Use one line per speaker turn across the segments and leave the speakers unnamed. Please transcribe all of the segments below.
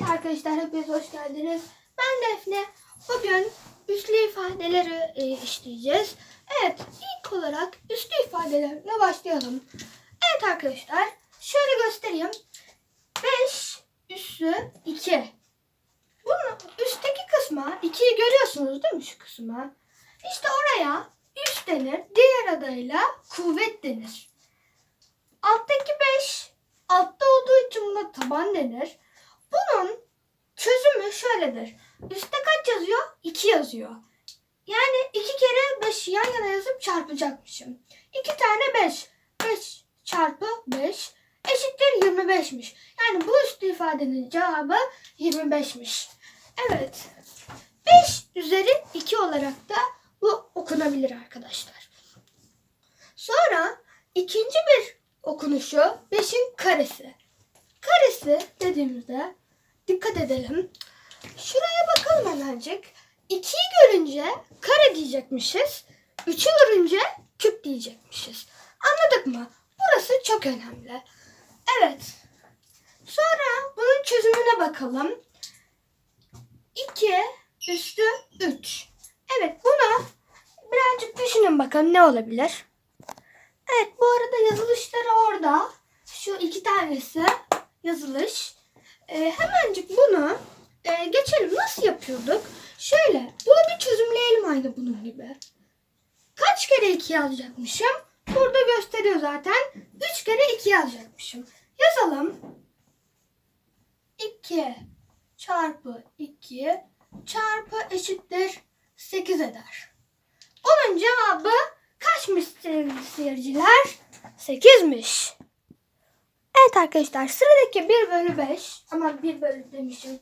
Evet arkadaşlar hepiniz hoş geldiniz. Ben Defne. Bugün üslü ifadeleri e, işleyeceğiz. Evet ilk olarak üslü ifadelerle başlayalım. Evet arkadaşlar şöyle göstereyim. 5 üssü 2. Bunun üstteki kısma 2'yi görüyorsunuz değil mi şu kısma? İşte oraya üst denir. Diğer adıyla kuvvet denir. Alttaki 5 altta olduğu için buna taban denir. Şöyledir. Üstte kaç yazıyor? 2 yazıyor. Yani 2 kere 5'i yan yana yazıp çarpacakmışım. 2 tane 5. 5 çarpı 5 eşittir 25'miş. Yani bu üstü ifadenin cevabı 25'miş. Evet. 5 üzeri 2 olarak da bu okunabilir arkadaşlar. Sonra ikinci bir okunuşu 5'in karesi. Karesi dediğimizde dikkat edelim. Şuraya bakalım hemencik. 2'yi görünce kare diyecekmişiz. 3'ü görünce küp diyecekmişiz. Anladık mı? Burası çok önemli. Evet. Sonra bunun çözümüne bakalım. 2 üstü 3. Evet bunu birazcık düşünün bakalım ne olabilir? Evet bu arada yazılışları orada. Şu iki tanesi yazılış. Ee, hemencik bunu e, geçelim. Nasıl yapıyorduk? Şöyle bunu bir çözümleyelim aynı bunun gibi. Kaç kere 2 yazacakmışım? Burada gösteriyor zaten. 3 kere 2 yazacakmışım. Yazalım. 2 çarpı 2 çarpı eşittir 8 eder. Onun cevabı kaçmış seyirciler? 8'miş. Evet arkadaşlar sıradaki 1 bölü 5 ama 1 bölü demişim.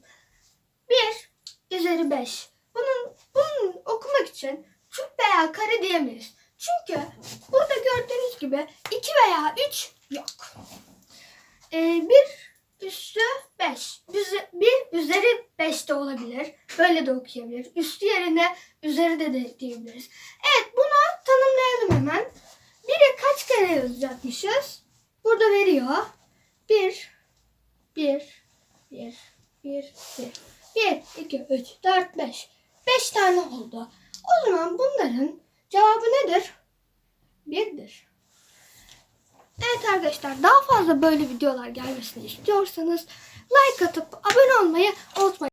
1 üzeri 5. Bunun, bunun okumak için küp veya kare diyemeyiz. Çünkü burada gördüğünüz gibi 2 veya 3 yok. Ee, 1 üstü 5. 1 üzeri 5 de olabilir. Böyle de okuyabilir. Üstü yerine üzeri de, de diyebiliriz. Evet bunu tanımlayalım hemen. 1'e kaç kere yazacakmışız? Burada veriyor. 1 1 1 1 1 1 2 3 4 5 5 tane oldu. O zaman bunların cevabı nedir? 1'dir. Evet arkadaşlar daha fazla böyle videolar gelmesini istiyorsanız like atıp abone olmayı unutmayın.